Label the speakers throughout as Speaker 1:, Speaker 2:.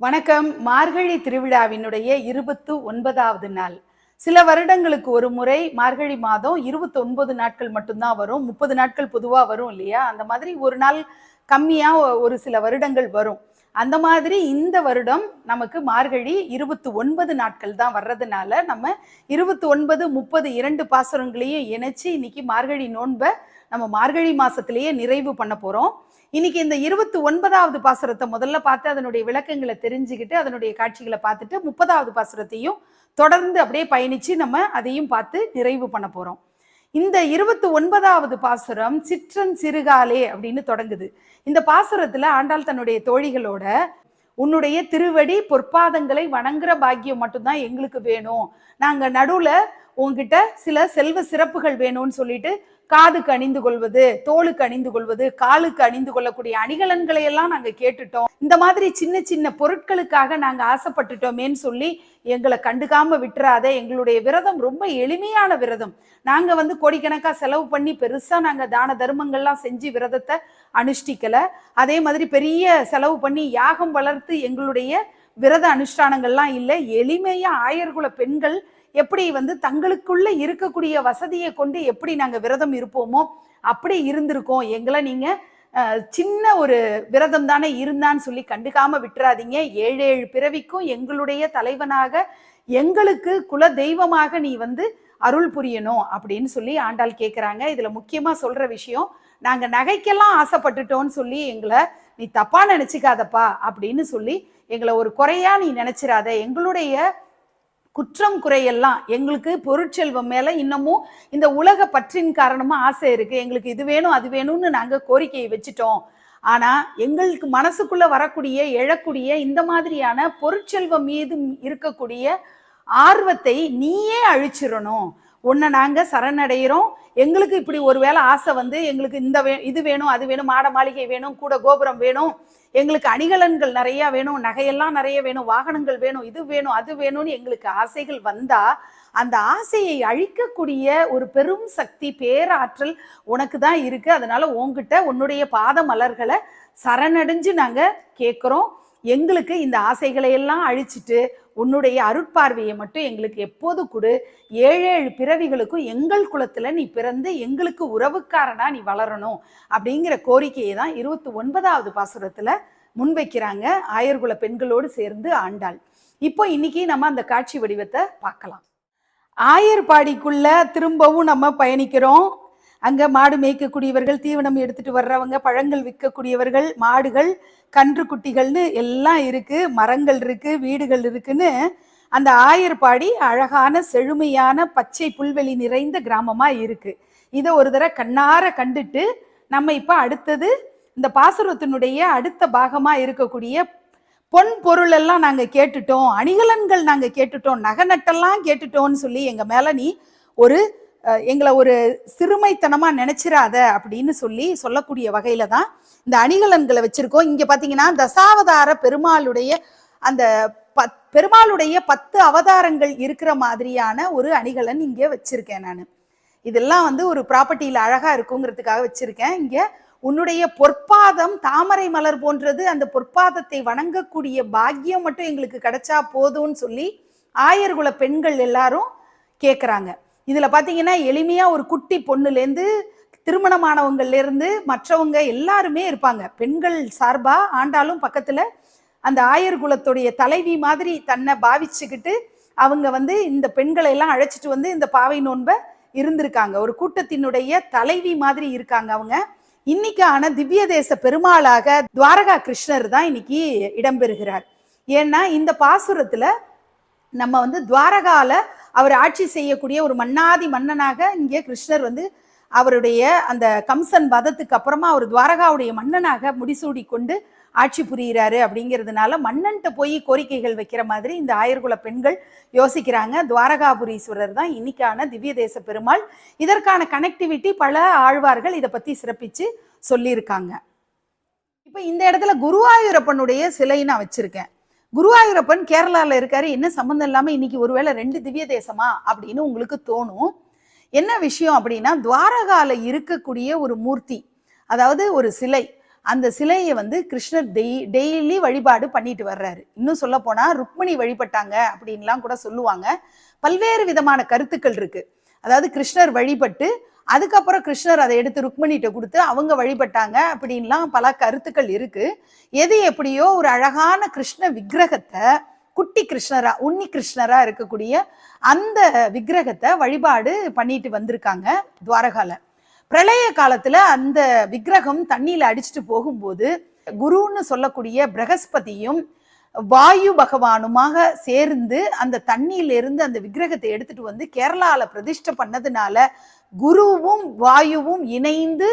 Speaker 1: வணக்கம். மார்கழி திருவிழாவினுடைய இருபத்து ஒன்பதாவது நாள். சில வருடங்களுக்கு ஒரு முறை மார்கழி மாதம் இருபத்தி ஒன்பது நாட்கள் மட்டும்தான் வரும். முப்பது நாட்கள் பொதுவாக வரும் இல்லையா? அந்த மாதிரி ஒரு நாள் கம்மியாக ஒரு சில வருடங்கள் வரும். அந்த மாதிரி இந்த வருடம் நமக்கு மார்கழி இருபத்தி ஒன்பது நாட்கள் தான் வர்றதுனால நம்ம இருபத்தி ஒன்பது முப்பது இரண்டு பாசுரங்களையும் இணைச்சு இன்னைக்கு மார்கழி நோன்பை நம்ம மார்கழி மாசத்திலேயே நிறைவு பண்ண போகிறோம் இன்னைக்கு இந்த இருபத்தி ஒன்பதாவது பாசுரத்தை முதல்ல பார்த்து அதனுடைய விளக்கங்களை தெரிஞ்சுக்கிட்டு அதனுடைய காட்சிகளை பார்த்துட்டு முப்பதாவது பாசுரத்தையும் தொடர்ந்து அப்படியே பயணித்து நம்ம அதையும் பார்த்து நிறைவு பண்ண போகிறோம் இந்த இருபத்தி ஒன்பதாவது பாசுரம் சிற்றன் சிறுகாலே அப்படின்னு தொடங்குது. இந்த பாசுரத்துல ஆண்டாள் தன்னுடைய தோழிகளோட உன்னுடைய திருவடி பொற்பாதங்களை வணங்குற பாக்கியம் மட்டும்தான் எங்களுக்கு வேணும். நாங்க நடுவுல உங்ககிட்ட சில செல்வ சிறப்புகள் வேணும்னு சொல்லிட்டு காதுக்கு அணிந்து கொள்வது தோளுக்கு அணிந்து கொள்வது காலுக்கு அணிந்து கொள்ளக்கூடிய அணிகலன்களை எல்லாம் நாங்க கேட்டுட்டோம். இந்த மாதிரி சின்ன சின்ன பொருட்களுக்காக நாங்க ஆசைப்பட்டுட்டோமேன்னு சொல்லி எங்களை கண்டுக்காம விட்டுறாத. எங்களுடைய விரதம் ரொம்ப எளிமையான விரதம். நாங்க வந்து கோடிக்கணக்கா செலவு பண்ணி பெருசா நாங்க தான தர்மங்கள்லாம் செஞ்சு விரதத்தை அனுஷ்டிக்கல. அதே மாதிரி பெரிய செலவு பண்ணி யாகம் வளர்த்து எங்களுடைய விரத அனுஷ்டானங்கள்லாம் இல்லை. எளிமையா ஆயர்குல பெண்கள் எப்படி வந்து தங்களுக்குள்ள இருக்கக்கூடிய வசதியை கொண்டு எப்படி நாங்கள் விரதம் இருப்போமோ அப்படி இருந்திருக்கோம். எங்களை நீங்க சின்ன ஒரு விரதம் தானே இருந்தான்னு சொல்லி கண்டுக்காம விட்டுறாதீங்க. ஏழு ஏழு பிறவிக்கும் எங்களுடைய தலைவனாக எங்களுக்கு குல தெய்வமாக நீ வந்து அருள் புரியணும் அப்படின்னு சொல்லி ஆண்டாள் கேட்குறாங்க இதில் முக்கியமாக சொல்கிற விஷயம் நாங்கள் நகைக்கெல்லாம் ஆசைப்பட்டுட்டோம்னு சொல்லி எங்களை நீ தப்பாக நினச்சிக்காதப்பா அப்படின்னு சொல்லி எங்களை ஒரு குறையாக நீ நினச்சிடாத எங்களுடைய குற்றம் குறையெல்லாம் எங்களுக்கு பொருட்செல்வம் மேலே இன்னமும் இந்த உலக பற்றின் காரணமாக ஆசை இருக்குது எங்களுக்கு இது வேணும் அது வேணும்னு நாங்கள் கோரிக்கையை வச்சுட்டோம். ஆனால் எங்களுக்கு மனசுக்குள்ளே வரக்கூடிய எழக்கூடிய இந்த மாதிரியான பொருட்செல்வம் மீது இருக்கக்கூடிய ஆர்வத்தை நீயே அழிச்சிடணும். ஒன்று நாங்கள் சரணடைகிறோம் எங்களுக்கு இப்படி ஒரு வேளை ஆசை வந்து எங்களுக்கு இந்த வே இது வேணும் அது வேணும் மாட மாளிகை வேணும் கூட கோபுரம் வேணும் எங்களுக்கு அணிகலன்கள் நிறையா வேணும் நகையெல்லாம் நிறைய வேணும் வாகனங்கள் வேணும் இது வேணும் அது வேணும்னு எங்களுக்கு ஆசைகள் வந்தால் அந்த ஆசையை அழிக்கக்கூடிய ஒரு பெரும் சக்தி பேராற்றல் உனக்கு தான் இருக்குது அதனால் உன்கிட்ட உன்னுடைய பாத மலர்களை சரணடைஞ்சு நாங்கள் கேட்குறோம் எங்களுக்கு இந்த ஆசைகளை எல்லாம் அழிச்சிட்டு உன்னுடைய அருட்பார்வையை மட்டும் எங்களுக்கு எப்போது கொடு. ஏழு ஏழு பிறவிகளுக்கும் எங்கள் குலத்தில் நீ பிறந்து எங்களுக்கு உறவுக்காரனாக நீ வளரணும் அப்படிங்கிற கோரிக்கையை தான் இருபத்தி ஒன்பதாவது பாசுரத்தில் முன்வைக்கிறாங்க ஆயர்குல பெண்களோடு சேர்ந்து ஆண்டாள். இப்போ இன்னைக்கு நம்ம அந்த காட்சி வடிவத்தை பார்க்கலாம். ஆயர்பாடிக்குள்ள திரும்பவும் நம்ம பயணிக்கிறோம். அங்க மாடு மேய்க்கக்கூடியவர்கள் தீவனம் எடுத்துட்டு வர்றவங்க பழங்கள் விற்கக்கூடியவர்கள் மாடுகள் கன்று குட்டிகள்னு எல்லாம் இருக்கு மரங்கள் இருக்கு வீடுகள் இருக்குன்னு அந்த ஆயர்பாடி அழகான செழுமையான பச்சை புல்வெளி நிறைந்த கிராமமா இருக்கு. இதை ஒரு தடவை கண்ணார கண்டுட்டு நம்ம இப்ப அடுத்தது இந்த பாசுரத்தினுடைய அடுத்த பாகமா இருக்கக்கூடிய பொன் பொருள் எல்லாம் நாங்க கேட்டுட்டோம் அணிகலன்கள் நாங்க கேட்டுட்டோம் நகை நட்டெல்லாம் கேட்டுட்டோம்னு சொல்லி எங்க மேல நீ ஒரு எங்களை ஒரு சிறுமைத்தனமா நினச்சிடாத அப்படின்னு சொல்லி சொல்லக்கூடிய வகையில தான் இந்த அணிகலன்களை வச்சிருக்கோம். இங்க பாத்தீங்கன்னா தசாவதார பெருமாளுடைய அந்த பத் பெருமாளுடைய பத்து அவதாரங்கள் இருக்கிற மாதிரியான ஒரு அணிகலன் இங்க வச்சிருக்கேன் நான். இதெல்லாம் வந்து ஒரு ப்ராப்பர்ட்டியில அழகா இருக்குங்கிறதுக்காக வச்சிருக்கேன். இங்க உன்னுடைய பொற்பாதம் தாமரை மலர் போன்றது அந்த பொற்பாதத்தை வணங்கக்கூடிய பாக்கியம் மட்டும் எங்களுக்கு கிடைச்சா போதும்னு சொல்லி ஆயர்குல பெண்கள் எல்லாரும் கேட்குறாங்க இதில் பார்த்தீங்கன்னா எளிமையாக ஒரு குட்டி பொண்ணுலேருந்து திருமணமானவங்கள்லேருந்து மற்றவங்க எல்லாருமே இருப்பாங்க. பெண்கள் சார்பாக ஆண்டாலும் பக்கத்தில் அந்த ஆயர் குலத்துடைய தலைவி மாதிரி தன்னை பாவிச்சுக்கிட்டு அவங்க வந்து இந்த பெண்களை எல்லாம் அழைச்சிட்டு வந்து இந்த பாவை நோன்பை இருந்திருக்காங்க. ஒரு கூட்டத்தினுடைய தலைவி மாதிரி இருக்காங்க அவங்க. இன்னைக்கான திவ்ய தேச பெருமாளாக துவாரகா கிருஷ்ணர் தான் இன்னைக்கு இடம்பெறுகிறார். ஏன்னா இந்த பாசுரத்துல நம்ம வந்து துவாரகால அவர் ஆட்சி செய்யக்கூடிய ஒரு மன்னாதி மன்னனாக இங்கே கிருஷ்ணர் வந்து அவருடைய அந்த கம்சன் வதத்துக்கு அப்புறமா அவர் துவாரகாவுடைய மன்னனாக முடிசூடி கொண்டு ஆட்சி புரிகிறாரு அப்படிங்கிறதுனால மன்னன்ட்ட போய் கோரிக்கைகள் வைக்கிற மாதிரி இந்த ஆயர்குல பெண்கள் யோசிக்கிறாங்க. துவாரகாபுரீஸ்வரர் தான் இன்னைக்கான திவ்ய தேச பெருமாள். இதற்கான கனெக்டிவிட்டி பல ஆழ்வார்கள் இதை பத்தி சிறப்பிச்சு சொல்லியிருக்காங்க. இப்போ இந்த இடத்துல குருவாயூரப்பனுடைய சிலை நான் வச்சிருக்கேன். குருவாயூரப்பன் கேரளாவில் இருக்காரு. என்ன சம்மந்தம் இல்லாமல் இன்னைக்கு ஒருவேளை ரெண்டு திவ்ய தேசமா அப்படின்னு உங்களுக்கு தோணும். என்ன விஷயம் அப்படின்னா துவாரகால இருக்கக்கூடிய ஒரு மூர்த்தி அதாவது ஒரு சிலை அந்த சிலையை வந்து கிருஷ்ணர் டெய் டெய்லி வழிபாடு பண்ணிட்டு வர்றாரு. இன்னும் சொல்ல போனா ருக்மிணி வழிபட்டாங்க அப்படின்லாம் கூட சொல்லுவாங்க. பல்வேறு விதமான கருத்துக்கள் இருக்கு. அதாவது கிருஷ்ணர் வழிபட்டு அதுக்கப்புறம் கிருஷ்ணர் அதை எடுத்து ருக்மணிகிட்ட கொடுத்து அவங்க வழிபட்டாங்க அப்படின்லாம் பல கருத்துக்கள் இருக்கு. எது எப்படியோ ஒரு அழகான கிருஷ்ண விக்கிரகத்தை குட்டி கிருஷ்ணரா உன்னி கிருஷ்ணரா இருக்கக்கூடிய அந்த விக்கிரகத்தை வழிபாடு பண்ணிட்டு வந்திருக்காங்க துவாரகால. பிரளய காலத்துல அந்த விக்கிரகம் தண்ணியில அடிச்சுட்டு போகும்போது குருன்னு சொல்லக்கூடிய பிரகஸ்பதியும் வாயு பகவானுமாக சேர்ந்து அந்த தண்ணியிலிருந்து அந்த விக்கிரகத்தை எடுத்துட்டு வந்து கேரளாவில் பிரதிஷ்டை பண்ணதுனால குருவும் வாயுவும் இணைந்து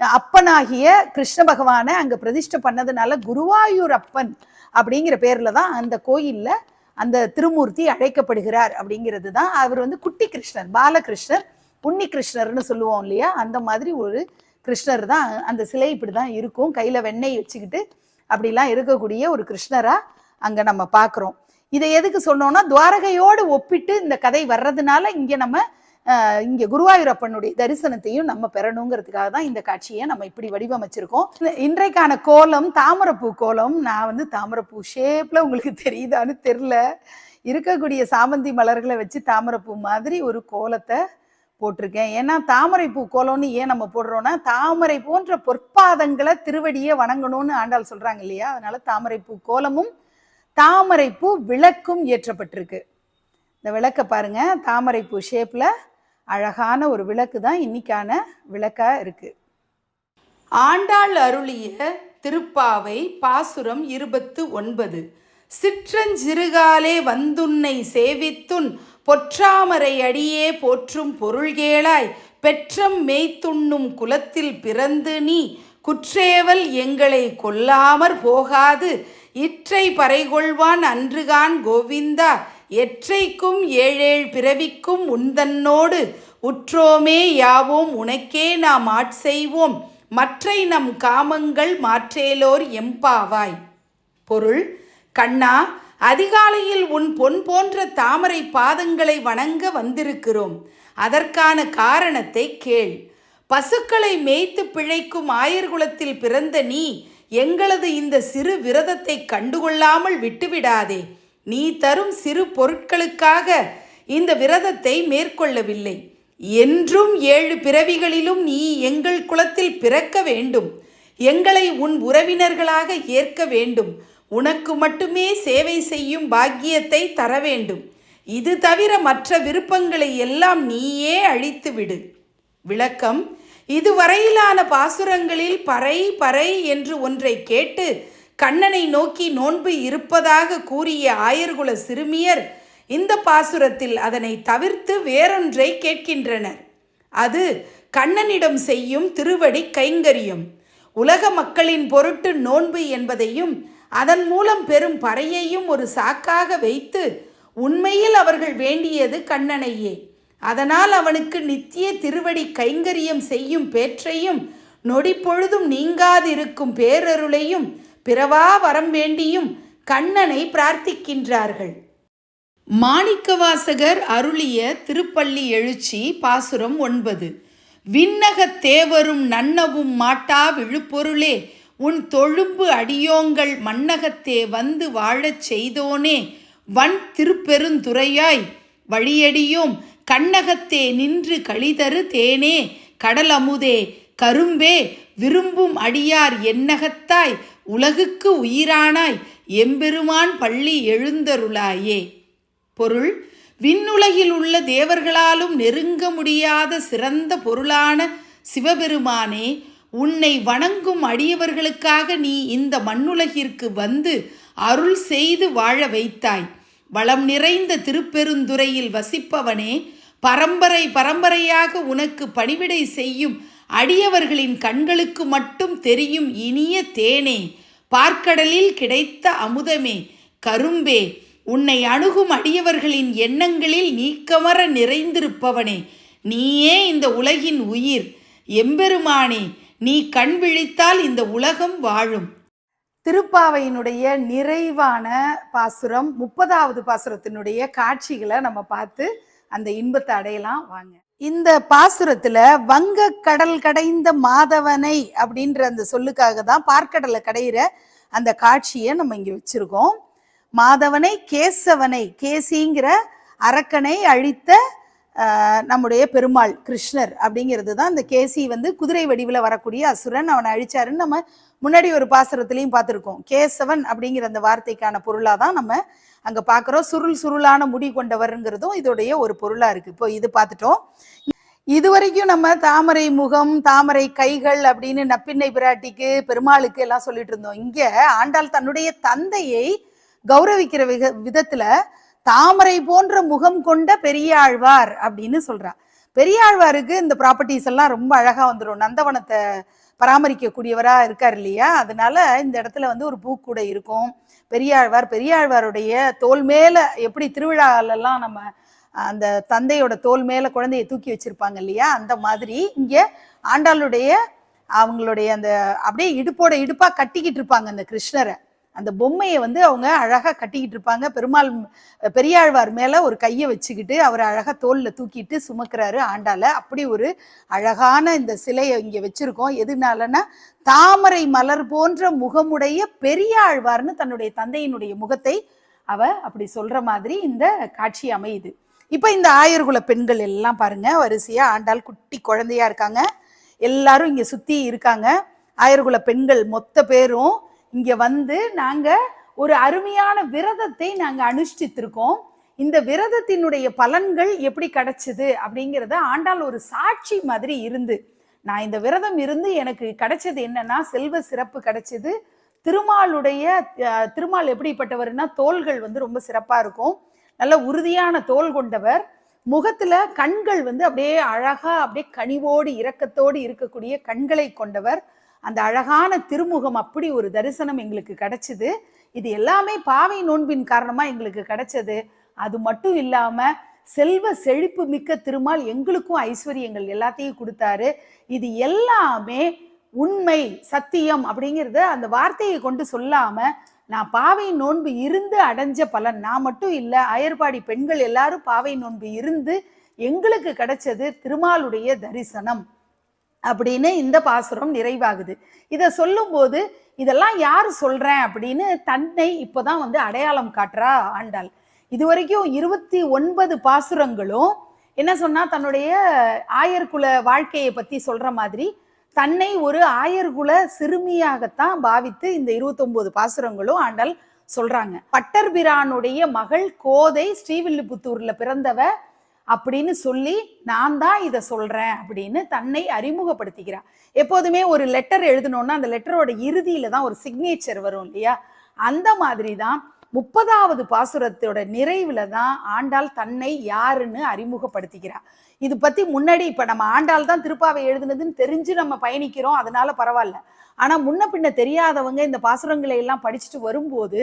Speaker 1: அப்பனாகிய கிருஷ்ண பகவானை அங்கே பிரதிஷ்டை பண்ணதுனால குருவாயூர் அப்பன் அப்படிங்கிற பேரில் தான் அந்த கோயிலில் அந்த திருமூர்த்தி அழைக்கப்படுகிறார் அப்படிங்கிறது தான். அவர் வந்து குட்டி கிருஷ்ணர் பாலகிருஷ்ணர் புண்ணி கிருஷ்ணர்னு சொல்லுவோம் இல்லையா? அந்த மாதிரி ஒரு கிருஷ்ணர் தான். அந்த சிலை இப்படி தான் இருக்கும். கையில் வெண்ணெய் வச்சுக்கிட்டு அப்படிலாம் இருக்கக்கூடிய ஒரு கிருஷ்ணராக அங்கே நம்ம பார்க்குறோம் இதை எதுக்கு சொன்னோம்னா துவாரகையோடு ஒப்பிட்டு இந்த கதை வர்றதுனால இங்கே நம்ம இங்கே குருவாயூரப்பனுடைய தரிசனத்தையும் நம்ம பெறணுங்கிறதுக்காக தான் இந்த காட்சியை நம்ம இப்படி வடிவமைச்சிருக்கோம். இந்த- இன்றைக்கான கோலம் தாமரைப்பூ கோலம். நான் வந்து தாமரைப்பூ ஷேப்பில் உங்களுக்கு தெரியுதான்னு தெரில இருக்கக்கூடிய சாமந்தி மலர்களை வச்சு தாமரைப்பூ மாதிரி ஒரு கோலத்தை போட்டிருக்கேன். ஏன்னா தாமரைப்பூ கோலம்னு ஏன் நம்ம போடுறோம்னா தாமரை போன்ற பொற்பாதங்களை திருவடியை வணங்கணும்னு ஆண்டாள் சொல்கிறாங்க இல்லையா? அதனால தாமரைப்பூ கோலமும் தாமரைப்பூ விளக்கும் ஏற்றப்பட்டிருக்கு. இந்த விளக்கை பாருங்க. தாமரைப்பூ ஷேப்பில் அழகான ஒரு விளக்கு தான் இன்னைக்கான விளக்காக இருக்கு. ஆண்டாள் அருளிய திருப்பாவை பாசுரம் இருபத்து ஒன்பது. சிற்றஞ்சிறுகாலே வந்துன்னை சேவித்துன் பொற்றாமரை அடியே போற்றும் பொருள்கேளாய் பெற்றம் மேய்த்துண்ணும் குலத்தில் பிறந்து நீ குற்றேவல் எங்களை கொல்லாமற் போகாது. இற்றை பறைகொள்வான் அன்றுகான் கோவிந்தா எற்றைக்கும் ஏழேழ் பிறவிக்கும் உந்தன்னோடு உற்றோமே யாவோம் உனக்கே நாம் ஆட்செய்வோம் மற்றை நம் காமங்கள் மாற்றேலோர் எம்பாவாய். பொருள் கண்ணா அதிகாலையில் உன் பொன் போன்ற தாமரை பாதங்களை வணங்க வந்திருக்கிறோம். அதற்கான காரணத்தை கேள். பசுக்களை மேய்த்து பிழைக்கும் ஆயர்குலத்தில் பிறந்த நீ எங்களது இந்த சிறு விரதத்தை கண்டுகொள்ளாமல் விட்டுவிடாதே. நீ தரும் சிறு பொருட்களுக்காக இந்த விரதத்தை மேற்கொள்ளவில்லை. என்றும் ஏழு பிறவிகளிலும் நீ எங்கள் குலத்தில் பிறக்க வேண்டும். எங்களை உன் உறவினர்களாக ஏற்க வேண்டும். உனக்கு மட்டுமே சேவை செய்யும் பாக்கியத்தை தர வேண்டும். இது தவிர மற்ற விருப்பங்களை எல்லாம் நீயே அழித்து விடு விளக்கம் இதுவரையிலான பாசுரங்களில் பறை பறை என்று ஒன்றை கேட்டு கண்ணனை நோக்கி நோன்பு இருப்பதாக கூறிய ஆயர்குல சிறுமியர் இந்த பாசுரத்தில் அதனை தவிர்த்து வேறொன்றை கேட்கின்றனர். அது கண்ணனிடம் செய்யும் திருவடி கைங்கரியம். உலக மக்களின் பொருட்டு நோன்பு என்பதையும் அதன் மூலம் பெறும் பறையையும் ஒரு சாக்காக வைத்து உண்மையில் அவர்கள் வேண்டியது கண்ணனையே. அதனால் அவனுக்கு நித்திய திருவடி கைங்கரியம் செய்யும் பேற்றையும் நொடிப்பொழுதும் நீங்காதிருக்கும் பேரருளையும் பிறவா வரம் வேண்டியும் கண்ணனை பிரார்த்திக்கின்றார்கள். மாணிக்கவாசகர் அருளிய திருப்பள்ளி எழுச்சி பாசுரம் ஒன்பது. விண்ணகத் தேவரும் நன்னவும் மாட்டா விழுப்பொருளே உன் தொழும்பு அடியோங்கள் மண்ணகத்தே வந்து வாழச் செய்தோனே வன் திருப்பெருந்துறையாய் வழியடியோம் கண்ணகத்தே நின்று கழிதரு தேனே கடலமுதே கரும்பே விரும்பும் அடியார் எண்ணகத்தாய் உலகுக்கு உயிரானாய் எம்பெருமான் பள்ளி எழுந்தருளாயே. பொருள் விண்ணுலகில் உள்ள தேவர்களாலும் நெருங்க முடியாத சிறந்த பொருளான சிவபெருமானே உன்னை வணங்கும் அடியவர்களுக்காக நீ இந்த மண்ணுலகிற்கு வந்து அருள் செய்து வாழ வைத்தாய். வளம் நிறைந்த திருப்பெருந்துறையில் வசிப்பவனே பரம்பரை பரம்பரையாக உனக்கு பணிவிடை செய்யும் அடியவர்களின் கண்களுக்கு மட்டும் தெரியும் இனிய தேனே. பார்க்கடலில் கிடைத்த அமுதமே. கரும்பே உன்னை அணுகும் அடியவர்களின் எண்ணங்களில் நீக்கமர நிறைந்திருப்பவனே. நீயே இந்த உலகின் உயிர். எம்பெருமானே நீ கண் விழித்தால் இந்த உலகம் வாழும். திருப்பாவையினுடைய நிறைவான பாசுரம் முப்பதாவது பாசுரத்தினுடைய காட்சிகளை நம்ம பார்த்து அந்த இன்பத்தை அடையலாம். வாங்க. இந்த பாசுரத்துல வங்க கடல் கடைந்த மாதவனை அப்படின்ற அந்த சொல்லுக்காக தான் பார்க்கடலை கடையிற அந்த காட்சியை நம்ம இங்க வச்சிருக்கோம். மாதவனை கேசவனை கேசிங்கிற அரக்கனை அழித்த நம்முடைய பெருமாள் கிருஷ்ணர் அப்படிங்கிறது தான் இந்த கேசி வந்து குதிரை வடிவில் வரக்கூடிய அசுரன். அவனை அழிச்சாருன்னு நம்ம முன்னாடி ஒரு பாசுரத்திலையும் பார்த்துருக்கோம். கேசவன் அப்படிங்கிற அந்த வார்த்தைக்கான பொருளாக தான் நம்ம அங்கே பார்க்குறோம். சுருள் சுருளான முடி கொண்டவருங்கிறதும் இதோடைய ஒரு பொருளாக இருக்குது இப்போ இது பார்த்துட்டோம். இது வரைக்கும் நம்ம தாமரை முகம் தாமரை கைகள் அப்படின்னு நப்பிண்ணை பிராட்டிக்கு பெருமாளுக்கு எல்லாம் சொல்லிட்டு இருந்தோம். இங்கே ஆண்டாள் தன்னுடைய தந்தையை கௌரவிக்கிற விக விதத்தில் தாமரை போன்ற முகம் கொண்ட பெரியாழ்வார் அப்படின்னு சொல்றா பெரியாழ்வாருக்கு இந்த ப்ராப்பர்ட்டிஸ் எல்லாம் ரொம்ப அழகா வந்துடும் நந்தவனத்தை பராமரிக்கக்கூடியவரா இருக்கார் இல்லையா? அதனால இந்த இடத்துல வந்து ஒரு பூக்கூடை இருக்கும். பெரியாழ்வார் பெரியாழ்வாருடைய தோல் மேல எப்படி திருவிழாலெல்லாம் நம்ம அந்த தந்தையோட தோல் மேல குழந்தையை தூக்கி வச்சிருப்பாங்க இல்லையா? அந்த மாதிரி இங்க ஆண்டாளுடைய அவங்களுடைய அந்த அப்படியே இடுப்போட இடுப்பா கட்டிக்கிட்டு இருப்பாங்க அந்த கிருஷ்ணரை. அந்த பொம்மையை வந்து அவங்க அழகாக கட்டிக்கிட்டு இருப்பாங்க. பெருமாள் பெரியாழ்வார் மேலே ஒரு கையை வச்சுக்கிட்டு அவர் அழகாக தோலில் தூக்கிட்டு சுமக்கிறாரு ஆண்டால அப்படி ஒரு அழகான இந்த சிலையை இங்கே வச்சுருக்கோம். எதுனாலன்னா தாமரை மலர் போன்ற முகமுடைய பெரியாழ்வார்னு தன்னுடைய தந்தையினுடைய முகத்தை அவ அப்படி சொல்கிற மாதிரி இந்த காட்சி அமையுது. இப்போ இந்த ஆயர்குல பெண்கள் எல்லாம் பாருங்க வரிசையாக ஆண்டாள் குட்டி குழந்தையா இருக்காங்க. எல்லாரும் இங்கே சுற்றி இருக்காங்க. ஆயர்குல பெண்கள் மொத்த பேரும் இங்க வந்து நாங்க ஒரு அருமையான விரதத்தை நாங்க அனுஷ்டித்திருக்கோம். இந்த விரதத்தினுடைய பலன்கள் எப்படி கிடைச்சது அப்படிங்கிறத ஆண்டாள் ஒரு சாட்சி மாதிரி இருந்து நான் இந்த விரதம் இருந்து எனக்கு கிடைச்சது என்னன்னா செல்வ சிறப்பு கிடைச்சது. திருமாலுடைய திருமால் எப்படிப்பட்டவர்னா தோள்கள் வந்து ரொம்ப சிறப்பா இருக்கும். நல்ல உறுதியான தோல் கொண்டவர். முகத்துல கண்கள் வந்து அப்படியே அழகா அப்படியே கனிவோடு இரக்கத்தோடு இருக்கக்கூடிய கண்களை கொண்டவர். அந்த அழகான திருமுகம் அப்படி ஒரு தரிசனம் எங்களுக்கு கிடைச்சிது. இது எல்லாமே பாவை நோன்பின் காரணமாக எங்களுக்கு கிடைச்சது. அது மட்டும் இல்லாமல் செல்வ செழிப்பு மிக்க திருமால் எங்களுக்கும் ஐஸ்வர்யங்கள் எல்லாத்தையும் கொடுத்தாரு. இது எல்லாமே உண்மை சத்தியம் அப்படிங்கிறத அந்த வார்த்தையை கொண்டு சொல்லாம நான் பாவை நோன்பு இருந்து அடைஞ்ச பலன். நான் மட்டும் இல்லை அயர்பாடி பெண்கள் எல்லாரும் பாவை நோன்பு இருந்து எங்களுக்கு கிடைச்சது திருமாலுடைய தரிசனம். அப்படின்னு இந்த பாசுரம் நிறைவாகுது. இதை சொல்லும்போது இதெல்லாம் யார் சொல்கிறேன் அப்படின்னு தன்னை இப்போதான் வந்து அடையாளம் காட்டுறா ஆண்டாள். இது வரைக்கும் இருபத்தி ஒன்பது பாசுரங்களும் என்ன சொன்னால் தன்னுடைய ஆயர்குல வாழ்க்கையை பற்றி சொல்கிற மாதிரி தன்னை ஒரு ஆயர்குல சிறுமியாகத்தான் பாவித்து இந்த இருபத்தொம்போது பாசுரங்களும் ஆண்டாள் சொல்கிறாங்க பட்டர்பிரானுடைய மகள் கோதை ஸ்ரீவில்லிபுத்தூரில் பிறந்தவ அப்படின்னு சொல்லி நான் தான் இதை சொல்றேன் அப்படின்னு தன்னை அறிமுகப்படுத்திக்கிறார். எப்போதுமே ஒரு லெட்டர் எழுதணும்னா அந்த லெட்டரோட இறுதியில தான் ஒரு சிக்னேச்சர் வரும் இல்லையா? அந்த மாதிரி தான் முப்பதாவது பாசுரத்தோட நிறைவுல தான் ஆண்டாள் தன்னை யாருன்னு அறிமுகப்படுத்திக்கிறார் இது பத்தி முன்னாடி இப்ப நம்ம ஆண்டாள் தான் திருப்பாவை எழுதுனதுன்னு தெரிஞ்சு நம்ம பயணிக்கிறோம் அதனால பரவாயில்ல. ஆனா முன்ன பின்ன தெரியாதவங்க இந்த பாசுரங்களை எல்லாம் படிச்சுட்டு வரும்போது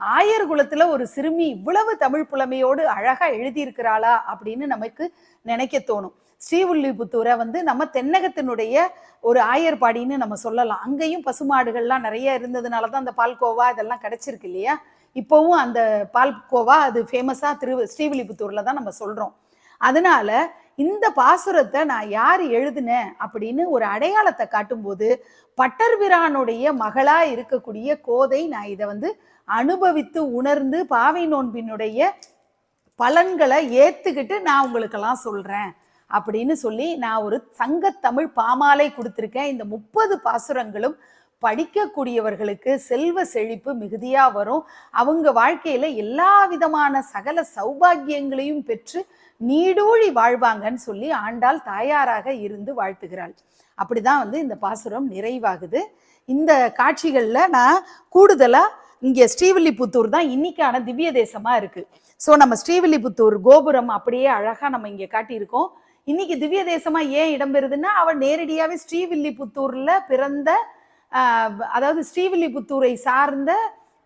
Speaker 1: ஆயர் குலத்துல ஒரு சிறுமி இவ்வளவு தமிழ் புலமையோடு அழகா எழுதியிருக்கிறாளா அப்படின்னு நமக்கு நினைக்க தோணும். ஸ்ரீவில்லிபுத்தூரை வந்து நம்ம தென்னகத்தினுடைய ஒரு ஆயர்பாடின்னு நம்ம சொல்லலாம். அங்கேயும் பசுமாடுகள்லாம் நிறைய இருந்ததுனால தான் அந்த பால்கோவா இதெல்லாம் கிடைச்சிருக்கு இல்லையா? இப்போவும் அந்த பால்கோவா அது ஃபேமஸாக திரு ஸ்ரீவில்லிபுத்தூரில் தான் நம்ம சொல்கிறோம் அதனால இந்த பாசுரத்தை நான் யார் எழுதினேன் அப்படின்னு ஒரு அடையாளத்தை காட்டும்போது பட்டர்பிரானுடைய மகளா இருக்கக்கூடிய கோதை நான் இதை வந்து அனுபவித்து உணர்ந்து பாவை நோன்பினுடைய பலன்களை ஏத்துக்கிட்டு நான் உங்களுக்கெல்லாம் சொல்றேன் அப்படின்னு சொல்லி நான் ஒரு சங்கத்தமிழ் பாமாலை கொடுத்துருக்கேன். இந்த முப்பது பாசுரங்களும் படிக்கக்கூடியவர்களுக்கு செல்வ செழிப்பு மிகுதியாக வரும். அவங்க வாழ்க்கையில் எல்லா விதமான சகல சௌபாகியங்களையும் பெற்று நீடூழி வாழ்வாங்கன்னு சொல்லி ஆண்டாள் தாயாராக இருந்து வாழ்த்துகிறாள். அப்படிதான் வந்து இந்த பாசுரம் நிறைவாகுது. இந்த காட்சிகளில் நான் கூடுதலாக இங்கே ஸ்ரீவில்லிபுத்தூர் தான் இன்னைக்கான திவ்ய தேசமாக இருக்குது ஸோ நம்ம ஸ்ரீவில்லிபுத்தூர் கோபுரம் அப்படியே அழகாக நம்ம இங்கே காட்டியிருக்கோம். இன்னைக்கு திவ்ய தேசமாக ஏன் இடம்பெறுதுன்னா அவள் நேரடியாகவே ஸ்ரீவில்லிபுத்தூரில் பிறந்த அதாவது ஸ்ரீவில்லிபுத்தூரை சார்ந்த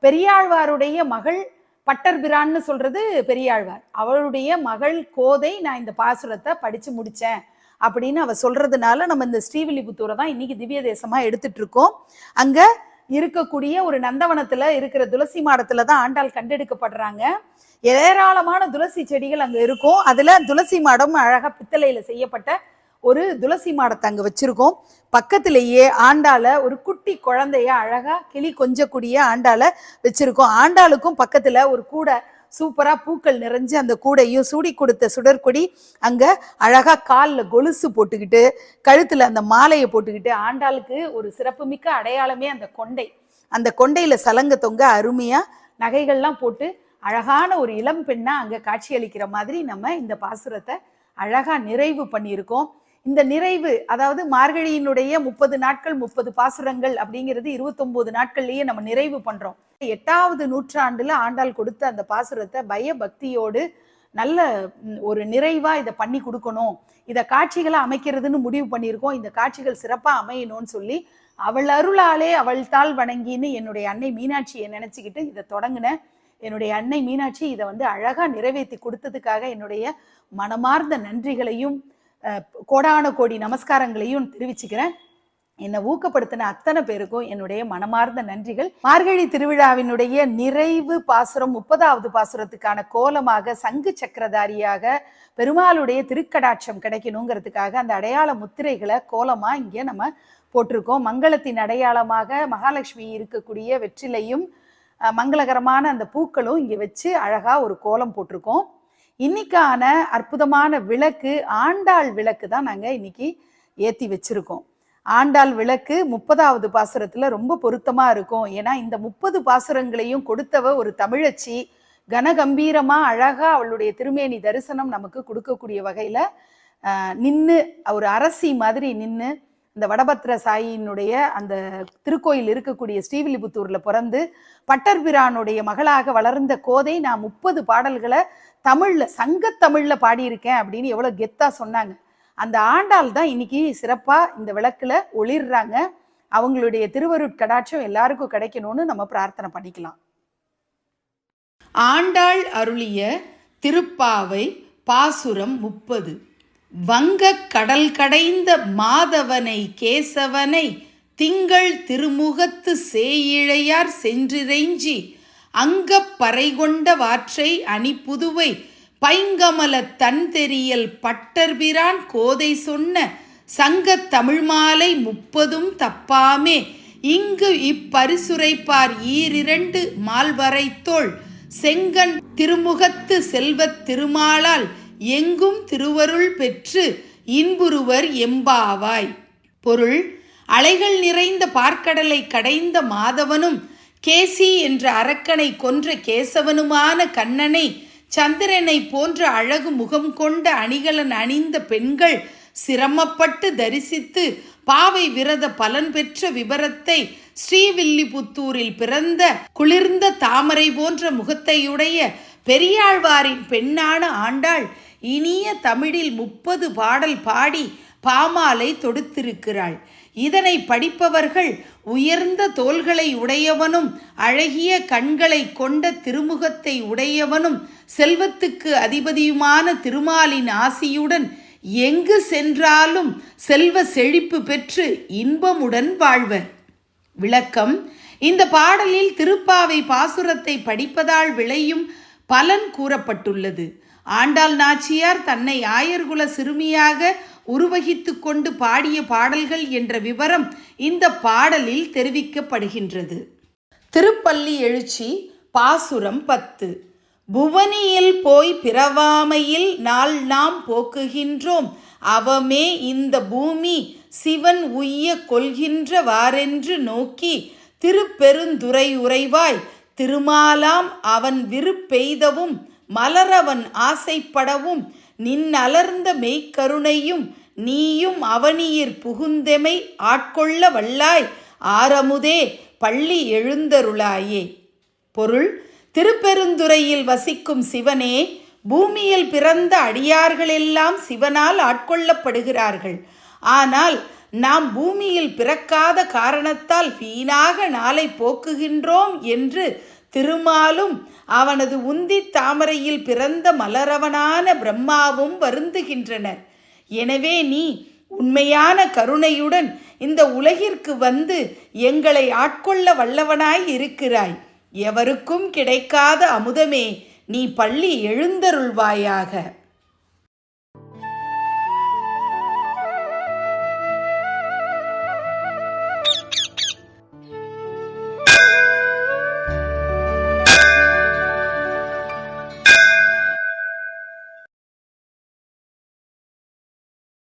Speaker 1: பெரியாழ்வாருடைய மகள் பட்டர்பிரான்னு சொல்றது பெரியாழ்வார். அவளுடைய மகள் கோதை நான் இந்த பாசுரத்தை படிச்சு முடிச்சேன் அப்படின்னு அவ சொல்றதுனால நம்ம இந்த ஸ்ரீவில்லிபுத்தூரை தான் இன்னைக்கு திவ்ய தேசமா எடுத்துட்டு இருக்கோம். அங்க இருக்கக்கூடிய ஒரு நந்தவனத்துல இருக்கிற துளசி மாடத்துல தான் ஆண்டாள் கண்டெடுக்கப்படுறாங்க. ஏராளமான துளசி செடிகள் அங்க இருக்கும். அதுல துளசி மாடம் அழகா பித்தளையில செய்யப்பட்ட ஒரு துளசி மாடத்தை அங்கே வச்சுருக்கோம். பக்கத்திலேயே ஆண்டாள ஒரு குட்டி குழந்தைய அழகா கிளி கொஞ்சக்கூடிய ஆண்டால வச்சுருக்கோம். ஆண்டாளுக்கும் பக்கத்தில் ஒரு கூடை சூப்பராக பூக்கள் நிறைஞ்சு அந்த கூடையும் சூடி கொடுத்த சுடற்கொடி அங்கே அழகாக காலில் கொலுசு போட்டுக்கிட்டு கழுத்தில் அந்த மாலையை போட்டுக்கிட்டு ஆண்டாளுக்கு ஒரு சிறப்புமிக்க அடையாளமே அந்த கொண்டை. அந்த கொண்டையில் சலங்க தொங்க அருமையாக நகைகள்லாம் போட்டு அழகான ஒரு இளம் பெண்ணாக அங்கே காட்சியளிக்கிற மாதிரி நம்ம இந்த பாசுரத்தை அழகாக நிறைவு பண்ணியிருக்கோம். இந்த நிறைவு அதாவது மார்கழியினுடைய முப்பது நாட்கள் முப்பது பாசுரங்கள் அப்படிங்கிறது இருபத்தொன்பது நாட்கள்லயே நம்ம நிறைவு பண்றோம். எட்டாவது நூற்றாண்டுல ஆண்டாள் கொடுத்த அந்த பாசுரத்தை பயபக்தியோடு நல்ல ஒரு நிறைவா இதை பண்ணி கொடுக்கணும். இதை காட்சிகளை அமைக்கிறதுன்னு முடிவு பண்ணியிருக்கோம். இந்த காட்சிகள் சிறப்பா அமையணும்னு சொல்லி அவள் அருளாலே அவள் தாள் வணங்கின்னு என்னுடைய அன்னை மீனாட்சியை நினைச்சுக்கிட்டு இதை தொடங்கினேன் என்னுடைய அன்னை மீனாட்சி இதை வந்து அழகா நிறைவேற்றி கொடுத்ததுக்காக என்னுடைய மனமார்ந்த நன்றிகளையும் கோடான கோடி நமஸ்காரங்களையும் தெரிவிச்சுக்கிறேன். என்னை ஊக்கப்படுத்தின அத்தனை பேருக்கும் என்னுடைய மனமார்ந்த நன்றிகள். மார்கழி திருவிழாவினுடைய நிறைவு பாசுரம் முப்பதாவது பாசுரத்துக்கான கோலமாக சங்கு சக்கரதாரியாக பெருமாளுடைய திருக்கடாட்சம் கிடைக்கணுங்கிறதுக்காக அந்த அடையாள முத்திரைகளை கோலமா இங்கே நம்ம போட்டிருக்கோம். மங்களத்தின் அடையாளமாக மகாலட்சுமி இருக்கக்கூடிய வெற்றிலையும் மங்களகரமான அந்த பூக்களும் இங்கே வச்சு அழகா ஒரு கோலம் போட்டிருக்கோம். இன்னைக்கான அற்புதமான விளக்கு ஆண்டாள் விளக்கு தான் நாங்கள் இன்னைக்கு ஏற்றி வச்சிருக்கோம். ஆண்டாள் விளக்கு முப்பதாவது பாசுரத்துல ரொம்ப பொருத்தமா இருக்கும். ஏன்னா இந்த முப்பது பாசுரங்களையும் கொடுத்தவ ஒரு தமிழச்சி கனகம்பீரமா அழகா அவளுடைய திருமேனி தரிசனம் நமக்கு கொடுக்கக்கூடிய வகையில நின்று ஒரு அரசி மாதிரி நின்று இந்த வடபத்ர சாயினுடைய அந்த திருக்கோயில் இருக்கக்கூடிய ஸ்ரீவில்லிபுத்தூர்ல பிறந்து பட்டர்பிரானுடைய மகளாக வளர்ந்த கோதை நான் முப்பது பாடல்களை தமிழில் சங்கத் தமிழில் பாடியிருக்கேன் அப்படின்னு எவ்வளோ கெத்தாக சொன்னாங்க. அந்த ஆண்டாள் தான் இன்னைக்கு சிறப்பாக இந்த விளக்கில் ஒளிர்றாங்க. அவங்களுடைய திருவருட்கடாட்சம் எல்லாருக்கும் கிடைக்கணும்னு நம்ம பிரார்த்தனை பண்ணிக்கலாம். ஆண்டாள் அருளிய திருப்பாவை பாசுரம் முப்பது. வங்கக் கடல் கடைந்த மாதவனை கேசவனை திங்கள் திருமுகத்து சேயிழையார் சென்றிறைஞ்சி அங்கப் பறைகொண்ட வாற்றை அணி புதுவை பைங்கமல தன்தெரியல் பட்டர்பிரான் கோதை சொன்ன சங்கத் தமிழ்மாலை முப்பதும் தப்பாமே. இங்கு இப்பரிசுரைப்பார் ஈரிரண்டு மால்வரைத்தோள் செங்கன் திருமுகத்து செல்வத் திருமாலால் எங்கும் திருவருள் பெற்று இன்புருவர் எம்பாவாய். பொருள் அலைகள் நிறைந்த பார்க்கடலை கடைந்த மாதவனும் கேசி என்ற அரக்கனை கொன்ற கேசவனுமான கண்ணனை சந்திரனை போன்ற அழகு முகம் கொண்ட அணிகலன் அணிந்த பெண்கள் சிரமப்பட்டு தரிசித்து பாவை விரத பலன் பெற்ற விபரத்தை ஸ்ரீவில்லிபுத்தூரில் பிறந்த குளிர்ந்த தாமரை போன்ற முகத்தையுடைய பெரியாழ்வாரின் பெண்ணான ஆண்டாள் இனிய தமிழில் முப்பது பாடல் பாடி பாமாலை தொடுத்திருக்கிறாள். இதனை படிப்பவர்கள் உயர்ந்த தோள்களை உடையவனும் அழகிய கண்களை கொண்ட திருமுகத்தை உடையவனும் செல்வத்துக்கு அதிபதியுமான திருமாலின் ஆசியுடன் எங்கு சென்றாலும் செல்வ செழிப்பு பெற்று இன்பமுடன் வாழ்வர். விளக்கம் இந்த பாடலில் திருப்பாவை பாசுரத்தை படிப்பதால் விளையும் பலன் கூறப்பட்டுள்ளது. ஆண்டாள் நாச்சியார் தன்னை ஆயர்குல சிறுமியாக உருவகித்து கொண்டு பாடிய பாடல்கள் என்ற விவரம் இந்த பாடலில் தெரிவிக்கப்படுகின்றது. திருப்பள்ளி எழுச்சி பாசுரம் பத்து. புவனியில் போய் பிறவாமையில் நாள் நாம் போக்குகின்றோம். அவமே இந்த பூமி சிவன் உய்ய கொள்கின்றவாறென்று நோக்கி திருப்பெருந்துறை உறைவாய் திருமாலாம் அவன் விருப்பெய்தவும் மலரவன் ஆசைப்படவும் நின்னலர்ந்த மெய்க்கருணையும் நீயும் அவனியிற் புகுந்தெமை ஆட்கொள்ள வல்லாய் ஆரமுதே பள்ளி எழுந்தருளாயே. பொருள் திருப்பெருந்துறையில் வசிக்கும் சிவனே பூமியில் பிறந்த அடியார்களெல்லாம் சிவனால் ஆட்கொள்ளப்படுகிறார்கள். ஆனால் நாம் பூமியில் பிறக்காத காரணத்தால் வீணாக நாளை போக்குகின்றோம் என்று திருமாலும் அவனது உந்தி தாமரையில் பிறந்த மலரவனான பிரம்மாவும் வருந்துகின்றனர். எனவே நீ உண்மையான கருணையுடன் இந்த உலகிற்கு வந்து எங்களை ஆட்கொள்ள வல்லவனாய் இருக்கிறாய். எவருக்கும் கிடைக்காத அமுதமே நீ பள்ளி எழுந்தருள்வாயாக.